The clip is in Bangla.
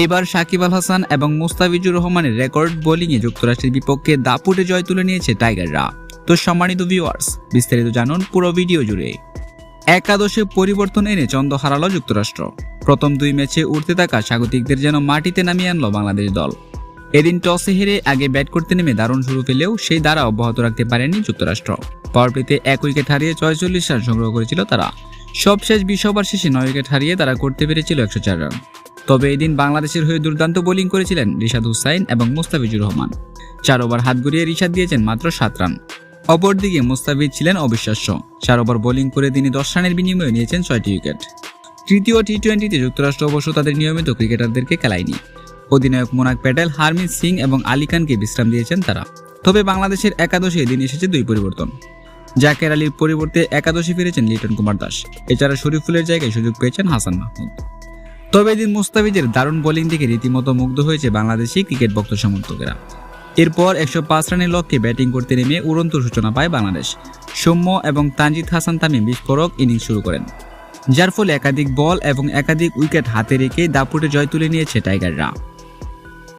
এইবার সাকিব আল হাসান এবং মুস্তাফিজুর রহমানের রেকর্ড বোলিংয়ে যুক্তরাষ্ট্রের বিপক্ষে দাপুটে জয় তুলে নিয়েছে টাইগাররা। তো সম্মানিত ভিউয়ার্স, বিস্তারিত জানুন পুরো ভিডিও জুড়ে। একাদশে পরিবর্তন এনে চন্দ হারালো যুক্তরাষ্ট্র। প্রথম দুই ম্যাচে উঠতে থাকা স্বাগতিকদের যেন মাটিতে নামিয়ে আনলো বাংলাদেশ দল। এদিন টসে হেরে আগে ব্যাট করতে নেমে দারুণ শুরু পেলেও সেই দ্বারা অব্যাহত রাখতে পারেনি যুক্তরাষ্ট্র। পাওয়ার এক উইকেট হারিয়ে ছয়চল্লিশ রান সংগ্রহ করেছিল তারা। সবশেষ বিশ ওভার শেষে নয় উইকেট হারিয়ে তারা করতে পেরেছিল একশো চার রান। তবে এদিন বাংলাদেশের হয়ে দুর্দান্ত বোলিং করেছিলেন রিশাদ হুসাইন এবং মুস্তাফিজুর রহমান। চার ওভার হাত ঘুরিয়ে রিশাদ দিয়েছেন মাত্র সাত রান। অপরদিকে মুস্তাফিজ ছিলেন অবিশ্বাস্য। চার ওভার বোলিং করে তিনি দশ রানের বিনিময়ে নিয়েছেন ছয়টি উইকেট। তৃতীয় টি টোয়েন্টিতে যুক্তরাষ্ট্র অবশ্য তাদের নিয়মিত ক্রিকেটারদেরকে খেলায়নি। অধিনায়ক মোনাক প্যাটেল হারমিত সিং এবং আলী খানকে বিশ্রাম দিয়েছেন তারা। তবে বাংলাদেশের একাদশে এদিন এসেছে দুই পরিবর্তন। জাকের আলীর পরিবর্তে একাদশে ফিরেছেন লিটন কুমার দাস। এছাড়া শরীফুলের জায়গায় সুযোগ পেয়েছেন হাসান মাহমুদ। তবে এদিন মুস্তাফিজের দারুণ বোলিং দেখে রীতিমতো মুগ্ধ হয়েছে বাংলাদেশি ক্রিকেট ভক্ত সমর্থকেরা। এরপর একশো পাঁচ রানের লক্ষ্যে ব্যাটিং করতে নেমে উড়ন্ত সূচনা পায় বাংলাদেশ। সৌম্য এবং তানজিদ হাসান তামিম বিস্ফোরক ইনিংস শুরু করেন। যার ফলে একাধিক বল এবং একাধিক উইকেট হাতে রেখে দাপুটে জয় তুলে নিয়েছে টাইগাররা।